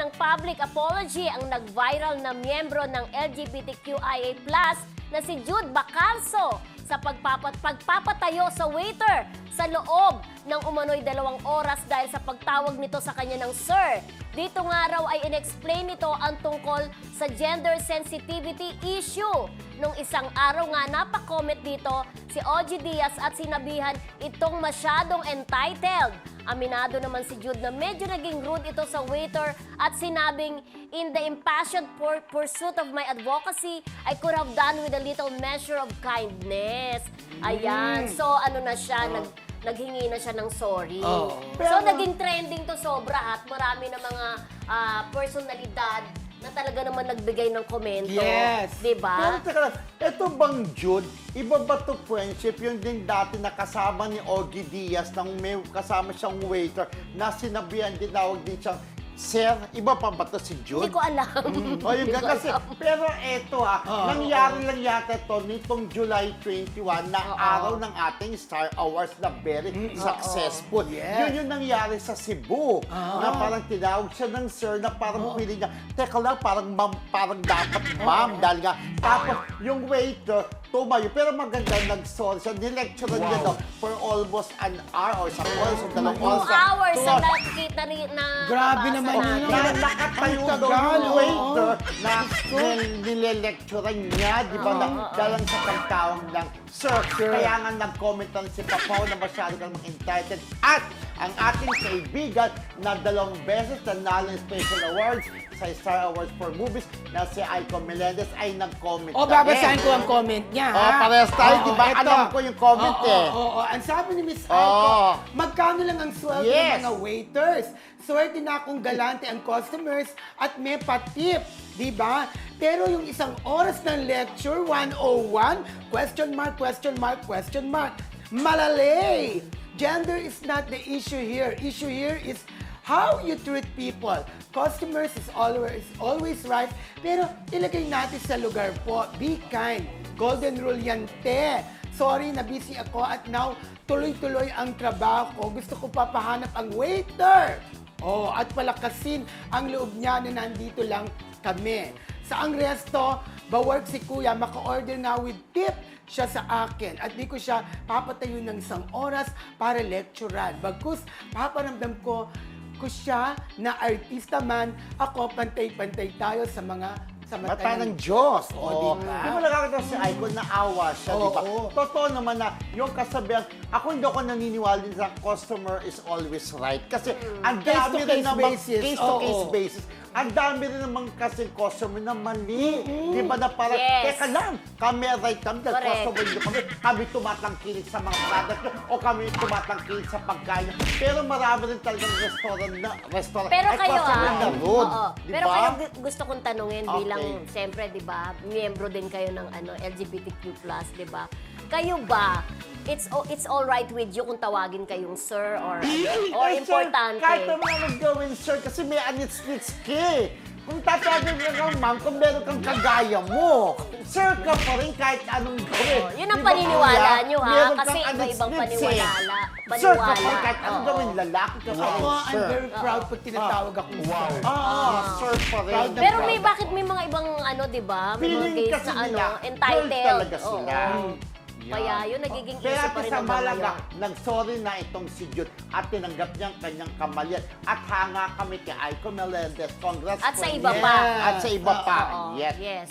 ng public apology ang nag-viral na miyembro ng LGBTQIA+ na si Jude Bacalso sa pagpapat pagpapatayo sa waiter sa loob ng umano'y dalawang oras dahil sa pagtawag nito sa kanya ng sir. Dito nga raw ay inexplain nito ang tungkol sa gender sensitivity issue. Nung isang araw nga napakomment dito si OG Diaz at sinabihan itong masyadong entitled. Aminado naman si Jude na medyo naging rude ito sa waiter at sinabing, In the impassioned pur- pursuit of my advocacy, I could have done with a little measure of kindness. Ayan. So, ano na siya, nag, naghingi na siya ng sorry. Oo. so, Pero- naging trending to sobra at marami na mga ah, personalidad na talaga naman nagbigay ng komento. Yes. Di Pero ba? teka lang, ito bang Jude, iba ba to friendship? Yung din dati na kasama ni Ogie Diaz, nang may kasama siyang waiter, na sinabihan din, tawag din siyang, Sir, iba pa ba to si Jude? Hindi ko alam. O yun Hindi nga ko kasi, alam. pero eto ha, Oo, nangyari lang yata to nitong July 21 na Oo. araw ng ating Star Awards na very successful. Yes. Yun yung nangyari sa Cebu, na parang tinawag siya ng sir na parang pili niya, teka lang, parang ma'am, parang dapat ma'am, dahil nga, tapos yung waiter, tumayo, pero maganda, nag-sorry siya, nilecturean niya daw for almost an hour or sa oras, o dalawang Two oras. hours Two hours. nakikita ni na Grabe naman yun. Na nakatayo daw yung oo. waiter na nil- nile-lecturean niya, di ba, na dalang sa pagtawag ng Sir. Kaya nga nag-comment lang si Papaw na masyado kang entitled. At ang ating kaibigan na dalawang beses nanalo ng Special Awards sa Star Awards for Movies na si Aiko Melendez ay nag-comment O, na babasahin ko ang comment niya, Oh, ha? parehas tayo, Oo, di ba? eto. Alam ko yung comment, Oo, eh. Oo, oo. Ang sabi ni Miss Oo. Aiko, magkano lang ang sweldo Yes. ng mga waiters? Swerte na akong galante ang customers at may patip, di ba? Pero yung isang oras ng lecture, 101, question mark, question mark, question mark. Malalay! Gender is not the issue here. Issue here is how you treat people. Customers is always always right, pero ilagay natin sa lugar po. Be kind. Golden rule yan, te. Sorry na busy ako at now tuloy-tuloy ang trabaho ko. Gusto ko papahanap ang waiter. Oh, at palakasin ang loob niya na nandito lang kami. Sa ang resto, bawork si kuya, maka-order na with tip siya sa akin at di ko siya papatayo ng isang oras para lecturean. Bagkus, paparamdam ko ko siya na artista man, ako pantay-pantay tayo sa mga sa mata, Mata ng Diyos. Oo, Oo. di ba? Di ba nakakita si Aiko na awa siya, di ba? Oo. Totoo naman na yung kasabihan, ako hindi ako naniniwala din sa customer is always right. Kasi ang Case dami rin case naman, basis. Ang dami rin naman kasi customer na mali. Di ba na parang, Yes. teka lang, kami right kami, dahil customer nyo kami, kami tumatangkilik sa mga product nyo, o kami tumatangkilik sa pagkain nyo. Pero marami rin talagang restaurant na, restaurant, Pero ay, kayo ah, na rude. oo. Di Pero kayo gu- gusto kong tanungin Okay. bilang siyempre 'di ba, miyembro din kayo ng ano LGBTQ+, 'di ba? Kayo ba it's o- it's all right with you kung tawagin kayong sir or or Eh, sir, importante? Kahit naman anong gawin, sir, kasi may anits-nits ka eh. Kung tatawagin ka kang ma'am, kung meron kang kagaya mo, sir ka pa rin kahit anong gawin. Oh, yun ang Di ba, paniniwala kuya? nyo, ha? Meron Kasi kang iba-ibang anits-nits paniwala. Sir ka pa rin Paniwala. kahit anong Oo. gawin, lalaki ka pa rin, Ako, I'm sir. very proud pag tinatawag akong sir. Ah, sir pa rin. Proud na Pero proud may ako. bakit may mga ibang ano 'di ba? May mga Feeling case kasi na ano nila, entitled. girl talaga sila. Oo. Kaya yun nagiging Kaya issue pa rin sa hanggang Malaga, nag-sorry na itong si Jude at tinanggap niya ang kanyang kamalian. At hanga kami kay Aiko Melendez. Congrats At sa iba niya. pa. At sa iba pa. Yes. Yes.